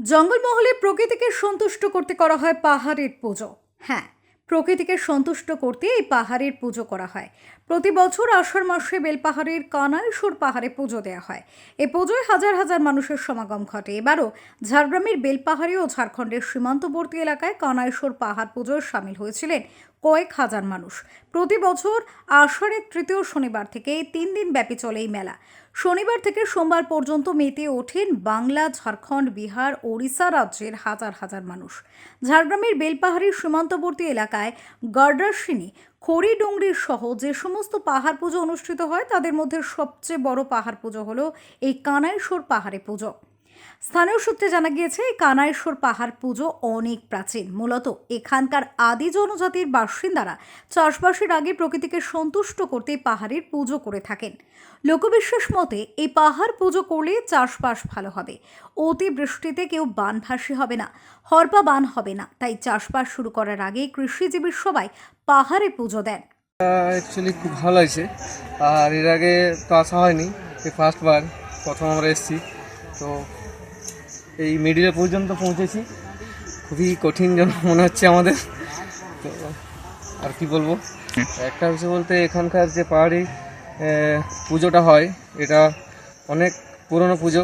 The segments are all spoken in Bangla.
জঙ্গলমহলে প্রকৃতিকে সন্তুষ্ট করতে করা হয় পাহাড়ের পুজো। হ্যাঁ প্রকৃতিকে সন্তুষ্ট করতে এই পাহাড়ের পুজো করা হয়। প্রতি বছর আষাঢ় মাসে বেলপাহাড়ের কানাইশুর পাহাড়ে পুজো দেওয়া হয়। এ পুজোয় হাজার হাজার মানুষের সমাগম ঘটে। এবারও ঝাড়গ্রামের বেলপাহাড়ি ও ঝাড়খণ্ডের সীমান্তবর্তী এলাকায় কানাইশুর পাহাড় পুজোয় সামিল হয়েছিলেন কয়েক হাজার মানুষ। প্রতি বছর আষাঢ়ের তৃতীয় শনিবার থেকে তিন দিন ব্যাপী চলে এই মেলা। শনিবার থেকে সোমবার পর্যন্ত মেতে ওঠেন বাংলা, ঝাড়খণ্ড, বিহার, ওড়িশা রাজ্যের হাজার হাজার মানুষ। ঝাড়গ্রামের বেলপাহাড়ির সীমান্তবর্তী এলাকায় গার্ডাসিনী খড়িডুংরির সহ যে সমস্ত পাহাড় পুজো অনুষ্ঠিত হয়, তাদের মধ্যে সবচেয়ে বড় পাহাড় পুজো হলো এই কানাইশোর পাহাড়ে পুজো। স্থানীয় সূত্রে জানা গিয়েছে কানাইশ্বর পাহাড় পুজো অনেক প্রাচীন। মূলত এখানকার আদি জনজাতির বাসিন্দারা চাষবাসের আগে প্রকৃতিকে সন্তুষ্ট করতে পাহাড়ের পুজো করে থাকেন। লোকবিশ্বাস মতে, এই পাহাড় পুজো করলে চাষবাস ভালো হবে। অতি বৃষ্টিতে কেউ বানভাসী হবে না, হরপা বান হবে না। তাই চাষবাস শুরু করার আগে কৃষিজীবীর সবাই পাহাড়ে পুজো দেন। অ্যাকচুয়ালি খুব ভালো লাগছে আর এর আগে তো আসা হয়নি ফার্স্টবার প্রথম আমরা এসেছি। তো এই মিডিলে পর্যন্ত পৌঁছেছি। খুবই কঠিন যেন মনে হচ্ছে আমাদের। আর কি বলব? একটা বিষয় বলতে এখানকার যে পাহাড়ি পুজোটা হয়, এটা অনেক পুরনো পুজো।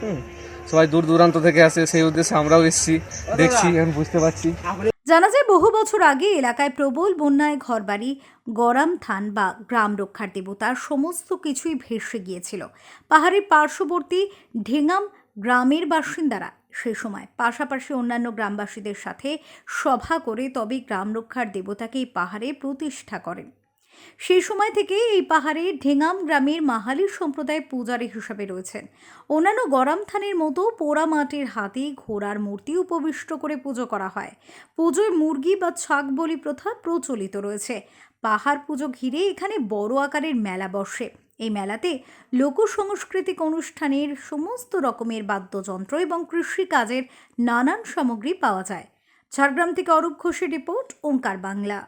হুম, সবাই দূর দূরান্ত থেকে আসে, সেই উদ্দেশ্যে আমরাও এসেছি, দেখছি, এখন বুঝতে পারছি। জানা যায় বহু বছর আগে এলাকায় প্রবল বন্যায় ঘরবাড়ি, গরম থান বা গ্রাম রক্ষার দেবতার সমস্ত কিছুই ভেসে গিয়েছিল। পাহাড়ের পার্শ্ববর্তী ঢেঙ্গাম গ্রামের বাসিন্দারা সে সময় পাশাপাশি অন্যান্য গ্রামবাসীদের সাথে সভা করে তবে গ্রাম রক্ষার দেবতাকে এই পাহাড়ে প্রতিষ্ঠা করেন। সেই সময় থেকে এই পাহাড়ে ঢেঙ্গাম গ্রামের মাহালি সম্প্রদায় পূজারী হিসাবে রয়েছেন। অন্যান্য গরম থানের মতো পোড়া মাটির হাতি ঘোড়ার মূর্তি উপবিষ্ট করে পুজো করা হয়। পুজোয় মুরগি বা ছাগ বলি প্রথা প্রচলিত রয়েছে। পাহাড় পুজো ঘিরে এখানে বড় আকারের মেলা বসে। এই মেলাতে লোক সাংস্কৃতিক অনুষ্ঠানের সমস্ত রকমের বাদ্যযন্ত্র এবং কৃষিকাজের নানান সামগ্রী পাওয়া যায়। ঝাড়গ্রাম থেকে অরূপ ঘোষের রিপোর্ট, ওঙ্কার বাংলা।